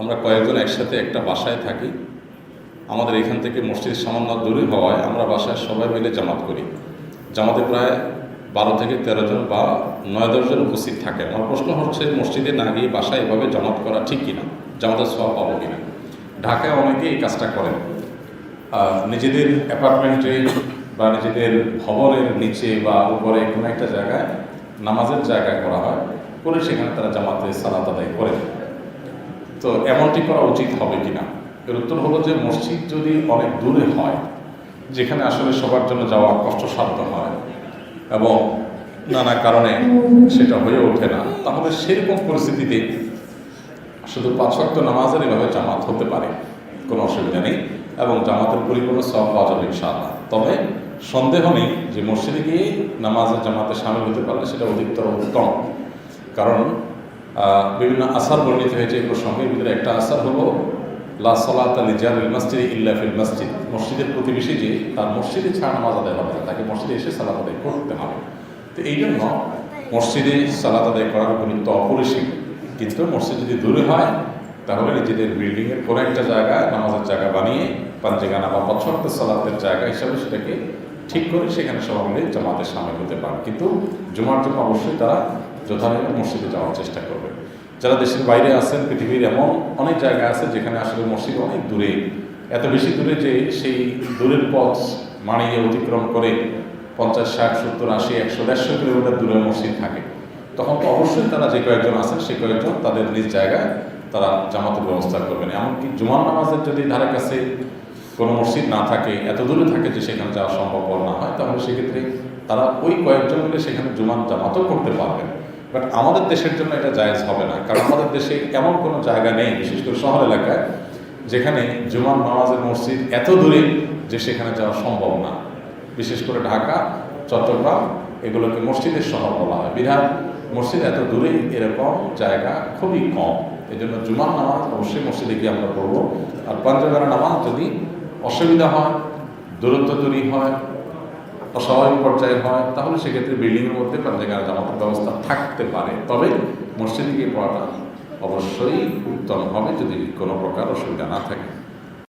আমরা কয়েকজন একসাথে একটা বাসায় থাকি। আমাদের এখান থেকে মসজিদ সামান্য দূরে হওয়ায় আমরা বাসায় সবাই মিলে জামাত করি। জামাতে প্রায় বারো থেকে তেরো জন বা নয় দশজন উপস্থিত থাকে। আমার প্রশ্ন হচ্ছে, মসজিদে না গিয়ে বাসায় এভাবে জামাত করা ঠিক কিনা? জামাতের সব পাবো কিনা? ঢাকায় অনেকে এই কাজটা করেন। নিজেদের অ্যাপার্টমেন্টে বা নিজেদের ভবনের নিচে বা উপরে কোনো একটা জায়গায় নামাজের জায়গায় করা হয়। করে সেখানে তারা জামাতে সালাত আদায় করেন। তো এমনটি করা উচিত হবে কিনা? এর উত্তর হলো যে মসজিদ যদি অনেক দূরে হয়, যেখানে আসলে সবার জন্য যাওয়া কষ্টসাধ্য হয় এবং নানা কারণে সেটা হয়ে ওঠে না, তাহলে সেরকম পরিস্থিতিতে শুধু পাঁচ ওয়াক্ত নামাজের এভাবে জামাত হতে পারে, কোনো অসুবিধা নেই এবং জামাতের পরিপূর্ণ সব পাওয়া যাবে ইনশাআল্লাহ। তবে সন্দেহ নেই যে মসজিদে গিয়ে নামাজের জামাতে সামিল হতে পারলে সেটা অধিকতর উত্তম, কারণ বিভিন্ন আসার বর্ণিত হয়েছে এই প্রসঙ্গে। ভিতরে একটা আসার হলো লা সালাত আলি জারিল মসজিদ ইল্লা ফিল মসজিদ। মসজিদের প্রতিবেশী যে তার মসজিদে ছাড়া নামাজ আদায় হবে না, তাকে মসজিদে এসে সালাত আদায় করতে হবে। তো এই জন্য মসজিদে সালাত আদায় করার গুরুত্ব অপরিসীম। কিন্তু মসজিদ যদি দূরে হয় তাহলে নিজেদের বিল্ডিংয়ের কোনো একটা জায়গায় নামাজের জায়গা বানিয়ে পাঞ্জেগানা বা পছন্দ সালাতের জায়গা হিসাবে সেটাকে ঠিক করে সেখানে সবাই মিলে জামাতে সামিল হতে পারে। কিন্তু জুমার জন্য অবশ্যই তারা যথাযথ মসজিদে যাওয়ার চেষ্টা করবে। যারা দেশের বাইরে আছেন, পৃথিবীর এমন অনেক জায়গা আছে যেখানে আসলে মসজিদ অনেক দূরে। এত বেশি দূরে যে সেই দূরের পথ মানিয়ে অতিক্রম করে পঞ্চাশ, ষাট, সত্তর, আশি, একশো, দেড়শো কিলোমিটার দূরে মসজিদ থাকে। তখন তো অবশ্যই তারা যে কয়েকজন আছেন, সে কয়েকজন তাদের নিজ জায়গায় তারা জামাতের ব্যবস্থা করবেন। এমনকি জুমার নামাজের যদি ধারে কাছে কোনো মসজিদ না থাকে, এত দূরে থাকে যে সেখানে যাওয়া সম্ভবপর না হয়, তাহলে সেক্ষেত্রে তারা ওই কয়েকজন মিলে সেখানে জুমান জামাতও করতে পারবেন। বাট আমাদের দেশের জন্য এটা জায়েজ হবে না। কারণ আমাদের দেশে এমন কোনো জায়গা নেই, বিশেষ করে শহর এলাকায়, যেখানে জুমান নামাজের মসজিদ এত দূরে যে সেখানে যাওয়া সম্ভব না। বিশেষ করে ঢাকা, চট্টগ্রাম, এগুলোকে মসজিদের শহর বলা হয়। বিরাট মসজিদ এত দূরে এরকম জায়গা খুবই কম। এই জন্য জুমার নামাজ অবশ্যই মসজিদে গিয়ে আমরা পড়ব। আর পাঞ্জাবের নামাজ যদি অসুবিধা হয়, দূরত্ব তৈরি হয় অস্বাভাবিক পর্যায়ে হয়, তাহলে সেক্ষেত্রে বিল্ডিংয়ের মধ্যে পাঞ্জাগার জামাতের ব্যবস্থা থাকতে পারে। তবে মসজিদে গিয়ে পড়াটা অবশ্যই উত্তম হবে যদি কোনো প্রকার অসুবিধা না থাকে।